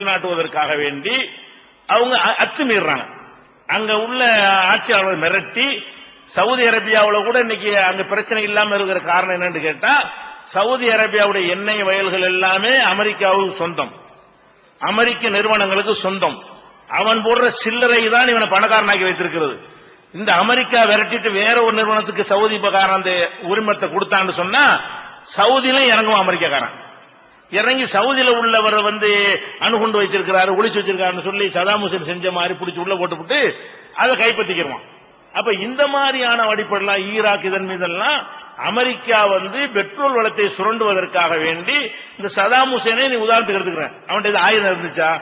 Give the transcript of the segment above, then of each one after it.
நாட்டுவதற்காக வேண்டி அவங்க அத்துமீறாங்க அங்க உள்ள ஆட்சியாளர்கள் மிரட்டி சவுதி அரேபியாவில் கூட இன்னைக்கு அங்க பிரச்சனை இல்லாம இருக்கிற காரணம் என்னன்னு கேட்டா சவுதி அரேபியாவுடைய எண்ணெய் வயல்கள் எல்லாமே அமெரிக்காவுக்கு சொந்தம். அமெரிக்க நிறுவனங்களுக்கு சொந்தம். அவன் போடுற சில்லறை தான் இவனை பணக்காரனாக்கி வைத்திருக்கிறது. இந்த அமெரிக்கா விரட்டிட்டு வேற ஒரு நிறுவனத்துக்கு சவுதி பகாரன் அந்த உரிமத்தை கொடுத்தான்னு சொன்னா சவுதியிலும் இறங்குவான் அமெரிக்காக்காரன். இறங்கி சவுதியில உள்ளவரை வந்து அணுகுண்டு வச்சிருக்கிறாரு ஒளிச்சு வச்சிருக்காருன்னு சொல்லி சதாம் ஹுசேன் செஞ்ச மாதிரி பிடிச்சி உள்ள போட்டுவிட்டு அதை கைப்பற்றிக்கிடுவான் அப்ப இந்த மாதிரியான அடிப்படையெல்லாம் ஈராக் இதன் மீதெல்லாம் அமெரிக்கா வந்து பெட்ரோல் வளத்தை சுரண்டுவதற்காக வேண்டி இந்த சதாம் ஹுசேனே நீ உதாரணத்துக்கு எடுத்துக்கிறேன். அவன்கிட்ட இது ஆயுதம் இருந்துச்சா?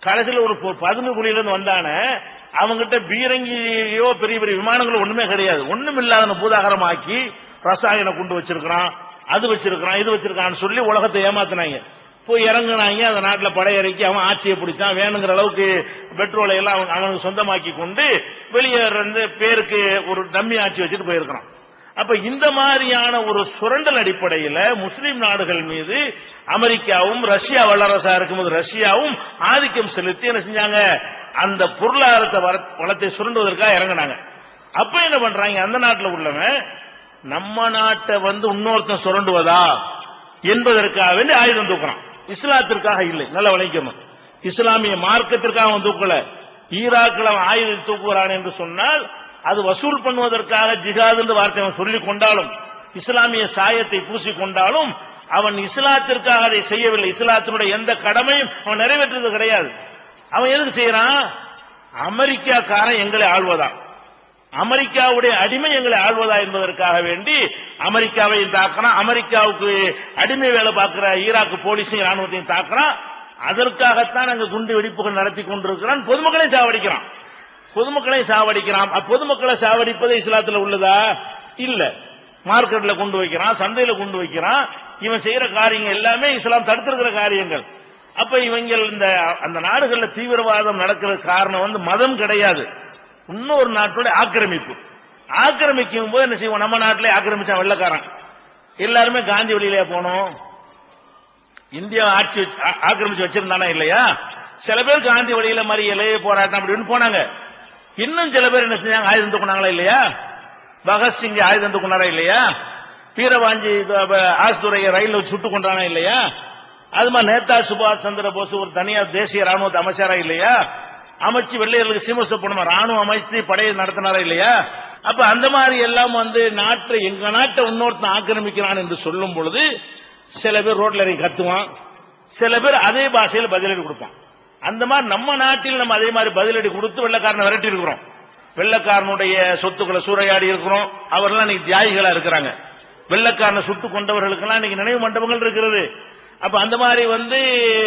கடைசியில் ஒரு பொ- பதுங்கு குழியில இருந்து வந்தானே அவங்ககிட்ட பீரங்கியோ பெரிய பெரிய விமானங்களோ ஒண்ணுமே கிடையாது. ஒண்ணும் இல்லாத பூதாகரமாக்கி ரசாயன குண்டு வச்சிருக்கிறான். அது வச்சிருக்கிறான் இது வச்சிருக்கான்னு சொல்லி உலகத்தை ஏமாத்தினாங்க. போய் இறங்குனாங்க அந்த நாட்டில் படையறைக்கி அவன் ஆட்சியை பிடிச்சான். வேணுங்கிற அளவுக்கு பெட்ரோலை எல்லாம் அவன் அவனுக்கு சொந்தமாக்கி கொண்டு வெளியே இருந்து பேருக்கு ஒரு டம்மி ஆட்சி வச்சுட்டு போயிருக்கிறான். அப்ப இந்த மாதிரியான ஒரு சுரண்டல் அடிப்படையில் முஸ்லீம் நாடுகள் மீது அமெரிக்காவும் ரஷ்யா வல்லரசா இருக்கும்போது ரஷ்யாவும் ஆதிக்கம் செலுத்தி என்ன செஞ்சாங்க? அந்த பொருளாதாரத்தை வளத்தை சுரண்டுவதற்காக இறங்குனாங்க. அப்ப என்ன பண்றாங்க? அந்த நாட்டில் உள்ளவன் நம்ம நாட்டை வந்து இன்னொருத்தன் சுரண்டுவதா என்பதற்காக வேண்டி ஆயுதம் தூக்குறான். இஸ்லாத்திற்காக இல்லை நல்ல விளைக்கணும் இஸ்லாமிய மார்க்கத்திற்காக அவன் தூக்கல. ஈராக்கில் அவன் ஆயுதம் தூக்குகிறான் என்று சொன்னால் அது வசூல் பண்ணுவதற்காக ஜிகாது என்று வார்த்தை அவன் சொல்லிக் கொண்டாலும் இஸ்லாமிய சாயத்தை பூசிக்கொண்டாலும் அவன் இஸ்லாத்திற்காக அதை செய்யவில்லை. இஸ்லாத்தினுடைய எந்த கடமையும் அவன் நிறைவேற்றுவது கிடையாது. அவன் எதுக்கு செய்யறான்? அமெரிக்காக்காரன் எங்களை ஆழ்வதான் அமெரிக்காவுடைய அடிமை எங்களை ஆழ்வதா என்பதற்காக வேண்டி அமெரிக்காவையும் தாக்குறான். அமெரிக்காவுக்கு அடிமை வேலை பார்க்கிற ஈராக்கு போலீஸையும் ராணுவத்தையும் தாக்குறான். அதற்காகத்தான் அங்கு குண்டு வெடிப்புகள் நடத்தி கொண்டிருக்கிறான். பொதுமக்களை சாவடிக்கிறான். பொதுமக்களை சாவடிக்கிறான். பொதுமக்களை சாவடிப்பது இஸ்லாத்துல உள்ளதா? இல்ல. மார்க்கெட்ல கொண்டு வைக்கிறான் சந்தையில கொண்டு வைக்கிறான். இவன் செய்யற காரியங்கள் எல்லாமே இஸ்லாம் தடுத்திருக்கிற காரியங்கள். அப்ப இவங்க இந்த அந்த நாடுகள்ல தீவிரவாதம் நடக்கிற காரணம் வந்து மதம் கிடையாது. இன்னொரு நாட்டுடைய ஆக்கிரமிப்பு. ஆக்கிரமிக்கும் போது என்ன செய்வோம்? நம்ம நாட்டிலே ஆக்கிரமிச்சான் வெள்ளக்காரன். எல்லாருமே காந்தி வழியிலேயே போனோம். இந்தியா ஆட்சி வச்சு- ஆக்கிரமிச்சு வச்சிருந்தானா இல்லையா? சில பேர் காந்தி வழியில மறியலை போராட்டம் அப்படின்னு போனாங்க. இன்னும் சில பேர் என்ன செஞ்சாங்க? ஆயுதம் தூக்குனாங்களா இல்லையா? பகத்சிங் ஆயுதம் தூக்குனாரா இல்லையா? வீரவாஞ்சி ஆஸ்துறையை ரயில் சுட்டுக் சுட்டு கொண்டானா இல்லையா? அது மாதிரி நேதா சுபாஷ் சந்திர போஸ் ஒரு தனியார் தேசிய ராணுவத்தை அமைச்சாரா இல்லையா? அமைச்சு வெள்ளையர்களுக்கு சீமசப்படணும் ராணுவ அமைச்சு படையை நடத்தினாரா இல்லையா? அப்ப அந்த மாதிரி எல்லாம் வந்து நாட்டை எங்க நாட்டை இன்னொருத்தன் ஆக்கிரமிக்கிறான் என்று சொல்லும் பொழுது சில பேர் ரோட்ல இறங்கி கத்துவான். சில பேர் அதே பாஷையில் பதிலடி கொடுப்பான். அந்த மாதிரி நம்ம நாட்டில் நம்ம அதே மாதிரி பதிலடி கொடுத்து வெள்ளக்காரனை விரட்டி இருக்கிறோம். வெள்ளக்காரனுடைய சொத்துக்களை சூறையாடி இருக்கிறோம். அவர்லாம் இன்னைக்கு தியாகிகளா இருக்கிறாங்க. வெள்ளக்காரனை சுட்டு கொண்டவர்களுக்கெல்லாம் இன்னைக்கு நினைவு மண்டபங்கள் இருக்கிறது. அப்ப அந்த மாதிரி வந்து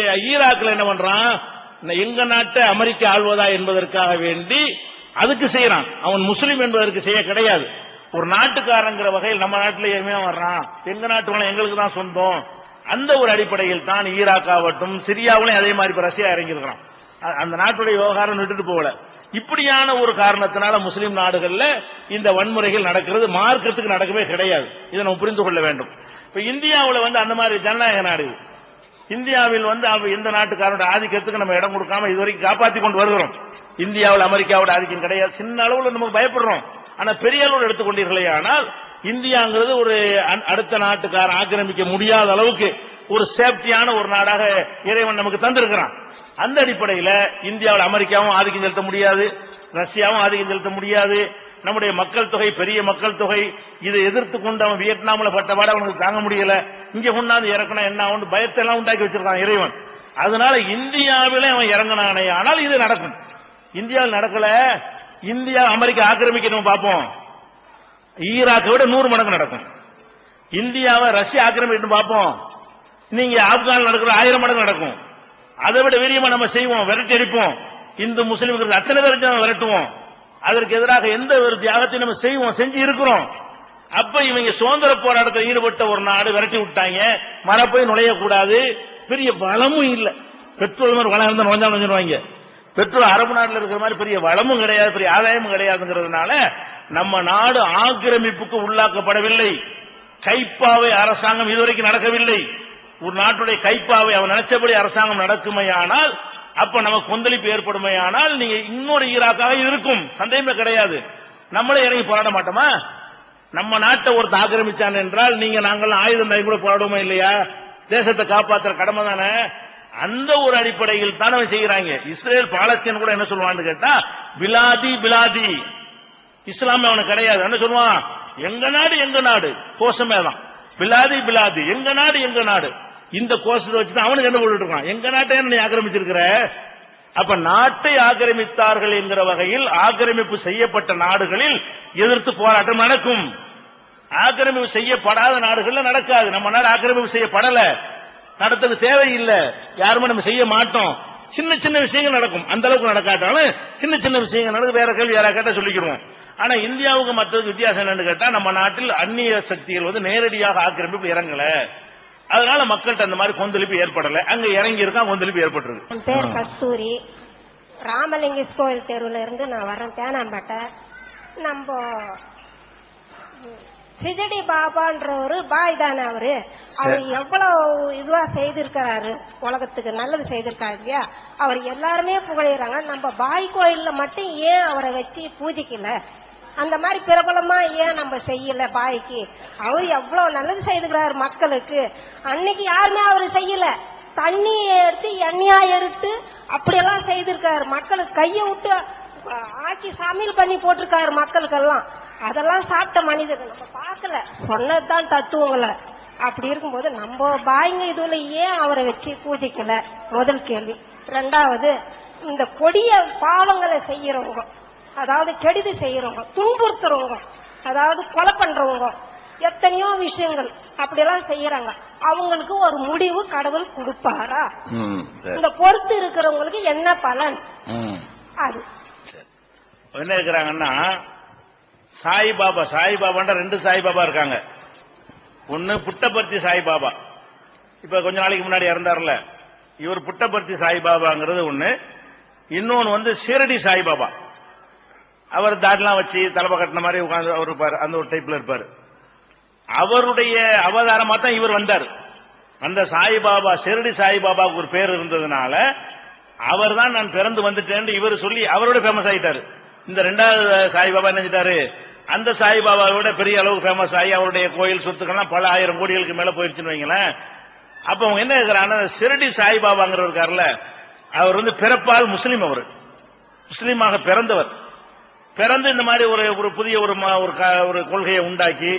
ஈராக்ல என்ன பண்றான்? எங்க நாட்டை அமெரிக்கா ஆள்வதா என்பதற்காக வேண்டி அதுக்கு செய்யறான். அவன் முஸ்லீம் என்பதற்கு செய்ய கிடையாது. ஒரு நாட்டுக்காரங்கிற வகையில் நம்ம நாட்டில் ஏமே வர்றான். எங்க நாட்டு எங்களுக்கு தான் சொந்தம். அந்த ஒரு அடிப்படையில் தான் ஈராக் ஆகட்டும் சிரியாவிலும் அதே மாதிரி இப்ப ரஷ்யா இறங்கியிருக்கிறான். அந்த நாட்டுடைய விவகாரம் விட்டுட்டு போகல. இப்படியான ஒரு காரணத்தினால முஸ்லீம் நாடுகள்ல இந்த வன்முறைகள் நடக்கிறது மார்க்கத்துக்கு நடக்கவே கிடையாது. இதை நம்ம புரிந்து கொள்ள வேண்டும். இப்ப இந்தியாவில் வந்து அந்த மாதிரி ஜனநாயக நாடு இந்தியாவில் வந்து அவ எந்த நாட்டுக்காரோட ஆதிக்கத்துக்கு நம்ம இடம் கொடுக்காம இதுவரைக்கும் காப்பாற்றி கொண்டு வருகிறோம். இந்தியாவில் அமெரிக்காவோட ஆதிக்கம் கிடையாது. சின்ன அளவில் நம்ம பயப்படுறோம். ஆனா பெரிய அளவில் எடுத்துக்கொண்டீர்களே ஆனால் இந்தியாங்கிறது ஒரு அடுத்த நாட்டுக்காரன் ஆக்கிரமிக்க முடியாத அளவுக்கு ஒரு சேஃப்டியான ஒரு நாடாக இறைவன் நமக்கு தந்திருக்கிறான். அந்த அடிப்படையில் இந்தியாவில் அமெரிக்காவும் ஆதிக்கம் செலுத்த முடியாது. ரஷ்யாவும் ஆதிக்கம் செலுத்த முடியாது. நம்முடைய மக்கள் தொகை பெரிய மக்கள் தொகை இதை எதிர்த்து கொண்டு அவன் வியட்நாமில் பட்டபாடு அவனுக்கு தாங்க முடியல. இங்க கொண்டாந்து இறக்கணும் என்ன ஆகும் பயத்தை எல்லாம் உண்டாக்கி வச்சிருக்கான் இறைவன். அதனால இந்தியாவிலே அவன் இறங்கினானே. ஆனால் இது நடக்கும். இந்தியாவில் நடக்கல. இந்தியா அமெரிக்கா ஆக்கிரமிக்கணும் பார்ப்போம். ஈராக்கை விட நூறு மடங்கு நடக்கும். இந்தியாவை ரஷ்யா ஆக்கிரமிக்கணும் பார்ப்போம். நீங்க ஆப்கான் நடக்கிற ஆயிரம் மடங்கு நடக்கும். அதை விட வீரியமா நம்ம செய்வோம். விரட்டி அடிப்போம். இந்து முஸ்லிம்கள் அத்தனை பேருக்கு நம்ம விரட்டுவோம். அதற்கு எதிராக எந்த ஒரு தியாகத்தையும் நம்ம செய்வோம் செஞ்சு இருக்கிறோம். அப்ப இவங்க சுதந்திர போராட்டத்தில் ஈடுபட்ட ஒரு நாடு விரட்டி விட்டாங்க. மழை போய் நுழையக்கூடாது. பெரிய வளமும் இல்லை. பெட்ரோல் மாதிரி வளம் இருந்தால் நுழைஞ்சா நுழைஞ்சிருவாங்க. பெட்ரோல் அரபு நாட்டில் இருக்கிற மாதிரி பெரிய வளமும் கிடையாது பெரிய ஆதாயமும் கிடையாதுங்கிறதுனால நம்ம நாடு ஆக்கிரமிப்புக்கு உள்ளாக்கப்படவில்லை. கைப்பாவை அரசாங்கம் இதுவரைக்கும் நடக்கவில்லை. ஒரு நாட்டுடைய கைப்பாவை அவன் நினைச்சபடி அரசாங்கம் நடக்குமையானால் அப்ப நமக்கு கொந்தளிப்பு ஏற்படுமையானால் நீங்க இன்னொரு ஈராக்காக இருக்கும். சந்தேகமே கிடையாது. நம்மளே இறங்கி போராட மாட்டோமா? நம்ம நாட்டை ஒருத்தன் ஆக்கிரமிச்சான் என்றால் நீங்க நாங்கள் ஆயுதம் தாங்கி கூட போராடுவோமா இல்லையா? தேசத்தை காப்பாற்றுற கடமை தானே? அந்த ஒரு அடிப்படையில் தானே அவன் செய்யறாங்க இஸ்ரேல் பாலஸ்தீன் கூட என்ன சொல்லுவான்னு கேட்டா பிலாதி பிலாதி. இஸ்லாம் அவனுக்கு கிடையாது. என்ன சொல்லுவான்? எங்க நாடு எங்க நாடு. கோஷமே தான் பிலாதி பிலாதி. எங்க நாடு எங்க நாடு? இந்த கோஷத்தை வச்சுதான் அவனுக்கு என்ன போட்டுட்டு இருக்கான்? எங்க நாட்டை என்ன நீ ஆக்கிரமிச்சிருக்கிற? அப்ப நாட்டை ஆக்கிரமித்தார்கள் என்கிற வகையில் ஆக்கிரமிப்பு செய்யப்பட்ட நாடுகளில் எதிர்த்து போராட்டம் நடக்கும். ஆக்கிரமிப்பு செய்யப்படாத நாடுகள்ல நடக்காது. நம்ம நாடு ஆக்கிரமிப்பு செய்யப்படல. நடத்துக்கு தேவையில்லை. யாருமே நம்ம செய்ய மாட்டோம். சின்ன சின்ன விஷயங்கள் நடக்கும். அந்த அளவுக்கு நடக்காட்டாலும் சின்ன சின்ன விஷயங்கள் நடக்கும் வேற கேள்வி யாரா கேட்டா சொல்லிக்கிறோம் ஆனா இந்தியாவுக்கு மற்றதுக்கு வித்தியாசம் என்னன்னு கேட்டா நம்ம நாட்டில் அந்நிய சக்திகள் வந்து நேரடியாக ஆக்கிரமிப்பு இறங்கல. அதனால மக்கள்கிட்ட அந்த மாதிரி கொந்தளிப்பு ஏற்படல. அங்க இறங்கி இருக்கான் கொந்தளிப்பு ஏற்பட்டிருக்கு. என் பேர் கஸ்தூரி. ராமலிங்கஸ் கோயில் தெருவுல இருந்து நான் வரேன் தேனாம்பேட்டை. நம்ம சிஜடி பாபான்றவரு பாய் தானே அவரு? அவர் எவ்வளவு இதுவா செய்திருக்கிறாரு உலகத்துக்கு நல்லது செய்திருக்காரு இல்லையா? அவர் எல்லாருமே புகழிறாங்க. நம்ம பாய் கோயில்ல மட்டும் ஏன் அவரை வச்சு பூஜிக்கல? அந்த மாதிரி பிரபலமா ஏன் நம்ம செய்யல பாய்க்கு? அவர் எவ்வளவு நல்லது செய்துக்கிறாரு மக்களுக்கு. அன்னைக்கு யாருமே அவர் செய்யல. தண்ணி எடுத்து எண்ணெயா எடுத்து அப்படியெல்லாம் செய்திருக்காரு. மக்களுக்கு கையை விட்டு ஆக்கி சமையல் பண்ணி போட்டிருக்காரு மக்களுக்கெல்லாம். அதெல்லாம் சாப்பிட்ட மனிதர்கள். நம்ம பார்க்கல. சொன்னதுதான் தத்துவங்களை. அப்படி இருக்கும்போது நம்ம பாய்ங்க இதுல ஏன் அவரை வச்சு பூஜைக்கல? முதல் கேள்வி. ரெண்டாவது இந்த கொடிய பாவங்களை செய்யறவங்க. அதாவது கெடுதி செய்யறவங்க துன்புறுத்துறவங்க அதாவது கொலை பண்றவங்க எத்தனையோ விஷயங்கள் அப்படியெல்லாம் செய்யறாங்க. அவங்களுக்கு ஒரு முடிவு கடவுள் கொடுப்பாரா. இந்த பொறுத்து இருக்கிறவங்களுக்கு என்ன பலன். அது. என்ன இருக்கிறாங்கன்னா சாய்பாபா சாய்பாபான்ற ரெண்டு சாய்பாபா இருக்காங்க. ஒன்னு புட்டபர்த்தி சாய்பாபா. இப்ப கொஞ்ச நாளைக்கு முன்னாடி இறந்தார்ல. இவர் புட்டபர்த்தி சாய்பாபாங்கிறது ஒண்ணு. இன்னொன்னு வந்து ஷிரடி சாய்பாபா. அவர் தாட்லாம் வச்சு தலைமை கட்டின மாதிரி உட்கார்ந்து அவர் இருப்பார். அந்த ஒரு டைப்ல இருப்பார். அவருடைய அவதாரமா தான் இவர் வந்தார். அந்த சாய்பாபா ஷிரடி சாய்பாபாவுக்கு ஒரு பேர் இருந்ததுனால அவர் தான் நான் பிறந்து வந்துட்டேன் இவர் சொல்லி அவரோட ஃபேமஸ் ஆகிட்டாரு இந்த ரெண்டாவது சாய்பாபா என்ன அந்த சாய்பாபாவோட பெரிய அளவுக்கு ஃபேமஸ் ஆகி அவருடைய கோயில் சொத்துக்கள்லாம் பல ஆயிரம் கோடிகளுக்கு மேல போயிடுச்சுன்னு வைங்களேன். அப்ப அவங்க என்ன இருக்கிறாங்க சிரடி சாய்பாபாங்கிற இருக்காருல்ல அவர் வந்து பிறப்பால் முஸ்லீம் அவர். முஸ்லீமாக பிறந்தவர். பிறந்து இந்த மாதிரி ஒரு ஒரு புதிய ஒரு ஒரு ஒரு கொள்கையை உண்டாக்கி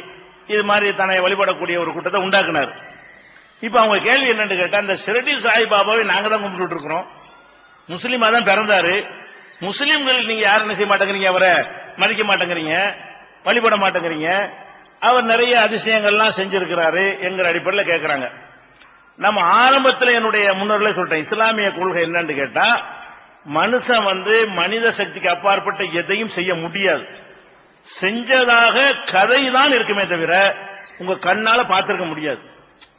இது மாதிரி தன்னை வழிபடக்கூடிய ஒரு கூட்டத்தை உண்டாக்குனார். இப்ப அவங்க கேள்வி என்னன்னு கேட்டா இந்த ஷிரடி சாய்பாபாவை நாங்க தான் கும்பிட்டு இருக்கிறோம். முஸ்லீமா தான் பிறந்தாரு. முஸ்லீம்கள் நீங்க யாரும் என்ன செய்ய மாட்டேங்கிறீங்க அவரை? மதிக்க மாட்டேங்கிறீங்க. வழிபட மாட்டேங்கிறீங்க. அவர் நிறைய அதிசயங்கள்லாம் செஞ்சிருக்கிறாரு என்கிற அடிப்படையில் கேட்கிறாங்க நம்ம ஆரம்பத்தில் என்னுடைய முன்னோர்களே சொல்றேன் இஸ்லாமிய கொள்கை என்னன்னு கேட்டா மனுஷன் வந்து மனித சக்திக்கு அப்பாற்பட்ட எதையும் செய்ய முடியாது. செஞ்சதாக கதை தான் இருக்குமே தவிர உங்க கண்ணால பார்த்திருக்க முடியாது.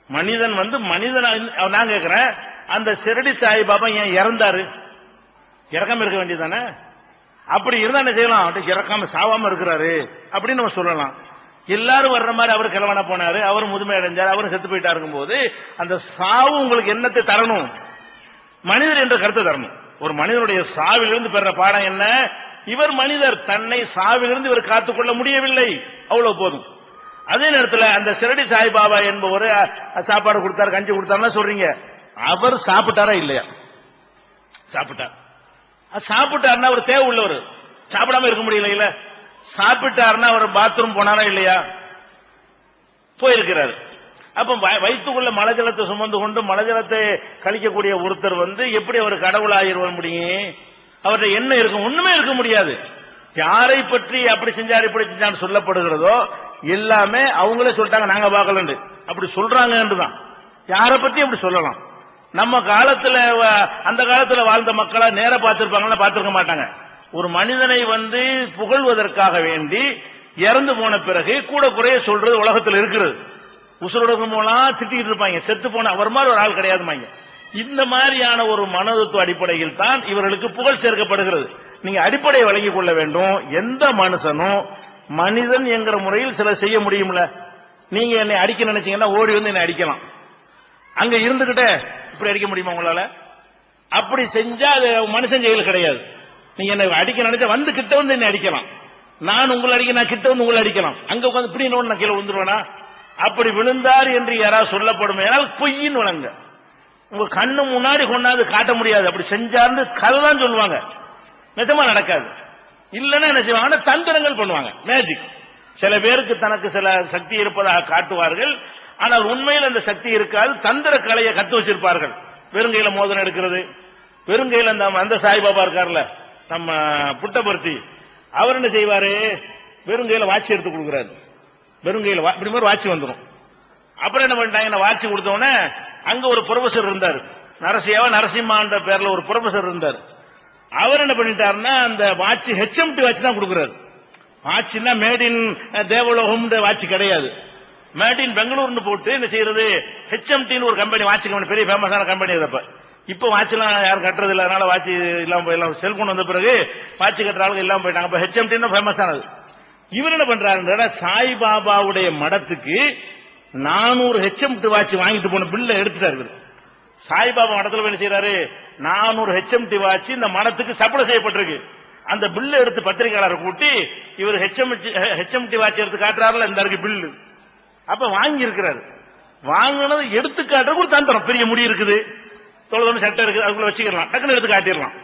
மனிதன் வந்து மனிதன் நான் கேட்கிறேன் அந்த சிரடி சாய்பாபா ஏன் இறந்தாரு? இறக்காம இருக்க வேண்டியதானே அப்படி இருந்தா என்ன செய்யலாம்? இறக்காம சாவாம இருக்கிறாரு அப்படின்னு நம்ம சொல்லலாம். எல்லாரும் வர்ற மாதிரி அவர் கிழவன போனாரு அவர் முதுமை அடைஞ்சார் அவரும் செத்து போயிட்டாருக்கும் போது அந்த சாவு உங்களுக்கு என்னத்தை தரணும்? மனிதர் என்ற கருத்தை தரணும். ஒரு மனிதனுடைய சாவிலிருந்து பெற பாடம் என்ன? இவர் மனிதர் தன்னை சாவிலிருந்து இவர் காத்துக்கொள்ள முடியவில்லை. அவ்வளவு போதும். அதே நேரத்தில் அந்த சிரடி சாய்பாபா என்பவர் சாப்பாடு கொடுத்தாரு கஞ்சி கொடுத்தாருன்னா சொல்றீங்க. அவர் சாப்பிட்டாரா இல்லையா? சாப்பிட்டார். அது சாப்பிட்டாருன்னா அவர் தேவை உள்ளவர். சாப்பிடாம இருக்க முடியல இல்ல. சாப்பிட்டாருன்னா அவர் பாத்ரூம் போனாரா இல்லையா? போயிருக்கிறார். அப்ப வ- வயிற்றுக்குள்ள மலஜலத்தை சுமந்து கொண்டு மலஜலத்தை கழிக்கக்கூடிய ஒருத்தர் வந்து எப்படி அவர் கடவுளாகிருவ முடியும்? அவர்கிட்ட என்ன இருக்கும்? ஒண்ணுமே இருக்க முடியாது. யாரை பற்றி அப்படி செஞ்சார் இப்படி செஞ்சான்னு சொல்லப்படுகிறதோ எல்லாமே அவங்களே சொல்லிட்டாங்க நாங்க பார்க்கலண்டு அப்படி சொல்றாங்கன்றுதான். யாரை பத்தி அப்படி சொல்லலாம்? நம்ம காலத்துல அந்த காலத்துல வாழ்ந்த மக்களா நேர பார்த்திருப்பாங்கன்னா பார்த்திருக்க மாட்டாங்க. ஒரு மனிதனை வந்து புகழ்வதற்காக வேண்டி இறந்து போன பிறகு கூட குறைய சொல்றது உலகத்தில் இருக்கிறது. உசுரோட மூலம் இருப்பாங்க. செத்து போன அவர் மாதிரி ஒரு ஆள் கிடையாதுமாங்க இந்த மாதிரியான ஒரு மனதத்துவ அடிப்படையில் தான் இவர்களுக்கு புகழ் சேர்க்கப்படுகிறது. நீங்க அடிப்படையை வழங்கிக் கொள்ள வேண்டும். எந்த மனுஷனும் மனிதன் என்கிற முறையில் சில செய்ய முடியும்ல. நீங்க என்னை அடிக்க நினைச்சீங்கன்னா ஓடி வந்து என்னை அடிக்கலாம். அங்க இருந்துகிட்டே இப்படி அடிக்க முடியுமா உங்களால? அப்படி செஞ்சா அது மனுஷன் செயல் கிடையாது. நீங்க என்ன அடிக்க நினைச்சா வந்து கிட்ட வந்து என்னை அடிக்கலாம். நான் உங்களை அடிக்க நான் கிட்ட வந்து உங்களை அடிக்கலாம். அங்க உட்காந்து இப்படி நான் கீழே விழுந்துருவேனா? அப்படி விழுந்தார் என்று யாராவது சொல்லப்படும் ஏன்னால் பொய்ன்னு வழங்க உங்க கண்ணு முன்னாடி கொண்டாந்து காட்ட முடியாது. அப்படி செஞ்சார்ந்து கதைதான் சொல்லுவாங்க. நிஜமா நடக்காது. இல்லைன்னா என்ன செய்வாங்க? தந்திரங்கள் பண்ணுவாங்க. மேஜிக் சில பேருக்கு தனக்கு சில சக்தி இருப்பதாக காட்டுவார்கள். ஆனால் உண்மையில் அந்த சக்தி இருக்காது. தந்திர கலையை கத்து வச்சிருப்பார்கள். பெருங்கையில மோதனம் எடுக்கிறது. வெறுங்கையில அந்த அந்த சாய்பாபா இருக்கார்ல நம்ம புட்டபர்த்தி. அவர் என்ன செய்வாரு? வெறுங்கையில வாட்சி எடுத்து கொடுக்குறாரு. வெறுங்கையில வா- இப்படி மாதிரி வாட்சி வந்துடும் அப்புறம் என்ன பண்ணிட்டாங்க? வாட்சி கொடுத்த அங்க ஒரு ப்ரொஃபசர் இருந்தார். நரசியாவா? நரசிம்மான்ற பேர்ல ஒரு ப்ரொஃபசர் இருந்தார். அவர் என்ன பண்ணிட்டாருன்னா அந்த வாட்சி ஹெச்எம்டி வாட்சி தான் கொடுக்குறாரு. வாட்சின்னா மேட் இன் தேவலோகம் வாட்சி கிடையாது. மேட் இன் பெங்களூர்னு போட்டு என்ன செய்யறது? ஹெச்எம்டின்னு ஒரு கம்பெனி வாட்சி கம்பெனி பெரிய ஃபேமஸான கம்பெனி அது இப்போ இப்ப வாட்ச்லாம் யாரும் கட்டுறது இல்ல. அதனால வாட்சி இல்லாம போயிடலாம். செல்போன் வந்த பிறகு வாட்சி கட்டுற ஆளுங்க இல்லாம போயிட்டாங்க. அப்ப ஹெச்எம்டி தான் ஃபேமஸ் ஆனது. இவர் என்ன பண்றாருன்ற சாய்பாபாவுடைய மடத்துக்கு நானூறு ஹெச்எம்டி வாட்ச் வாங்கிட்டு போன பில்ல எடுத்துட்டாரு இவரு. சாய்பாபா மடத்துல என்ன செய்யறாரு நானூறு ஹெச்எம்டி வாட்ச் இந்த மடத்துக்கு சப்ளை செய்யப்பட்டிருக்கு. அந்த பில்ல எடுத்து பத்திரிகையாளரை கூட்டி இவர் ஹெச்எம் ஹெச்எம்டி வாட்ச் எடுத்து காட்டுறாருல இந்த இருக்கு பில்லு. அப்ப வாங்கி இருக்கிறாரு வாங்கினது எடுத்து காட்டுறது ஒரு தந்திரம். பெரிய முடி இருக்குது. தொழுதொன்று சட்டை இருக்குது. அதுக்குள்ள வச்சுக்கலாம் டக்குன்னு எடுத்து காட்டிடலாம்.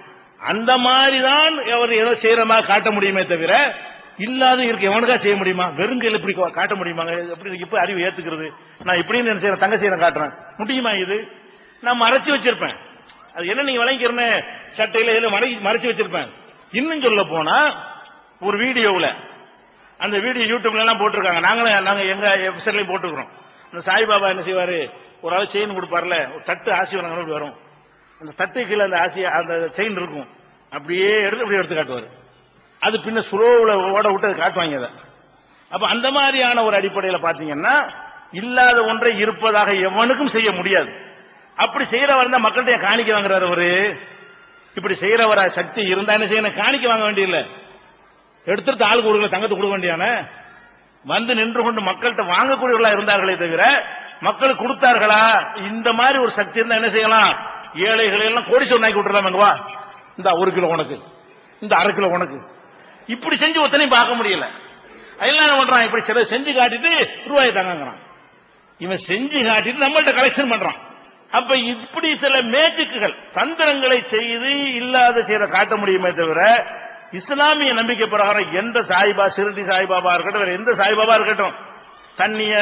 அந்த மாதிரி தான் அவர் ஏதோ செய்யற மாதிரி காட்ட முடியுமே தவிர இல்லாத இருக்கு எவனுக்கா செய்ய முடியுமா? வெறுங்கையில் இப்படி காட்ட முடியுமாங்க எப்படி இப்ப அறிவு ஏத்துக்கிறது? நான் இப்படின்னு என்ன செய்யறேன் தங்க செய்யறேன் காட்டுறேன். முடியுமா இது? நான் மறைச்சு வச்சிருப்பேன். அது என்ன நீங்க விளங்கிக்கிறனே சட்டையில இதுல மறைச்சு வச்சிருப்பேன். இன்னும் சொல்ல போனா ஒரு வீடியோவில் அந்த வீடியோ யூடியூப்ல எல்லாம் போட்டிருக்காங்க. நாங்களும் நாங்க எங்க வெப்சைட்லயும் போட்டுக்கிறோம் இந்த சாய்பாபா என்ன செய்வாரு? ஒரு ஆள் செயின் கொடுப்பார்ல ஒரு தட்டு ஆசி வணங்க வரும். அந்த தட்டு கீழே அந்த ஆசி அந்த செயின் இருக்கும். அப்படியே எடுத்து அப்படியே எடுத்து காட்டுவாரு. அது பின்ன ஸ்லோவில் ஓட விட்டு அதை காட்டுவாங்க அதை. அப்ப அந்த மாதிரியான ஒரு அடிப்படையில் பாத்தீங்கன்னா இல்லாத ஒன்றை இருப்பதாக எவனுக்கும் செய்ய முடியாது. அப்படி செய்யறவர் தான் மக்கள்கிட்ட காணிக்க வாங்குறாரு அவரு? இப்படி செய்யறவர சக்தி இருந்தா என்ன செய்யணும்? காணிக்க வாங்க வேண்டியதில்லை. எடுத்துட்டு ஆளுக்கு ஒரு கிலோ தங்கத்தை கொடுக்க வேண்டியான வந்து நின்று கொண்டு மக்கள்கிட்ட வாங்கக்கூடியவர்களா இருந்தார்களே தவிர மக்களுக்கு கொடுத்தார்களா? இந்த மாதிரி ஒரு சக்தி இருந்தா என்ன செய்யலாம்? ஏழைகளை எல்லாம் கோடி ஆக்கி விட்டுறலாம் வா. இந்த ஒரு கிலோ உனக்கு. இந்த அரை கிலோ உனக்கு. இப்படி செஞ்சு ஒத்தனையும் பார்க்க முடியல. என்ன பண்றான் இப்படி சில செஞ்சு காட்டிட்டு ரூபாயை தங்கங்கிறான் இவன் செஞ்சு காட்டிட்டு நம்மள்ட்ட கலெக்ஷன் பண்றான். அப்ப இப்படி சில மேஜிக்குகள் தந்திரங்களை செய்து இல்லாத செய்த காட்ட முடியுமே தவிர இஸ்லாமிய நம்பிக்கை பிரகாரம் எந்த சாய்பா சிறுடி சாய்பாபா இருக்கட்டும் எந்த சாய்பாபா இருக்கட்டும் தண்ணிய